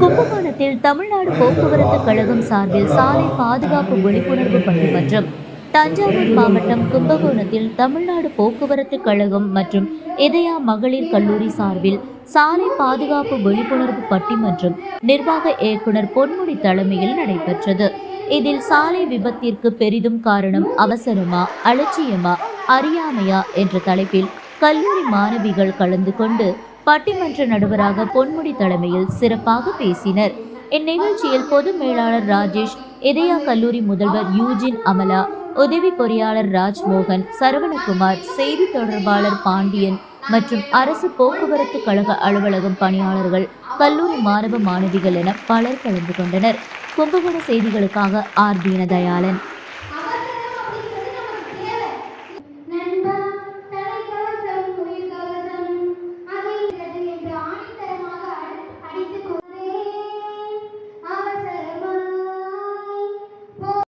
கும்பகோணத்தில் தமிழ்நாடு போக்குவரத்து கழகம் சார்பில் சாலை பாதுகாப்பு விழிப்புணர்வு பணிமன்றம் தஞ்சாவூர் மாவட்டம் கும்பகோணத்தில் தமிழ்நாடு போக்குவரத்து கழகம் மற்றும் இதயா மகளிர் கல்லூரி சார்பில் சாலை பாதுகாப்பு விழிப்புணர்வு பட்டிமன்றம் நிர்வாக இயக்குனர் பொன்முடி தலைமையில் நடைபெற்றது. இதில் சாலை விபத்திற்கு பெரிதும் காரணம் அவசரமா அலட்சியமா அறியாமையா என்ற தலைப்பில் கல்லூரி மாணவிகள் கலந்து கொண்டு பட்டிமன்ற நடுவராக பொன்முடி தலைமையில் சிறப்பாக பேசினர். இந்நிகழ்ச்சியில் பொது மேலாளர் ராஜேஷ் இதயா கல்லூரி முதல்வர் யூஜின் அமலா உதவி பொறியாளர் ராஜ்மோகன் சரவணகுமார் செய்தி தொடர்பாளர் பாண்டியன் மற்றும் அரசு போக்குவரத்து கழக அலுவலகம் பணியாளர்கள் கல்லூரி மாணவ மாணவிகள் என பலர் கலந்து கொண்டனர். கும்பகோண செய்திகளுக்காக ஆர். தீனதயாளன்.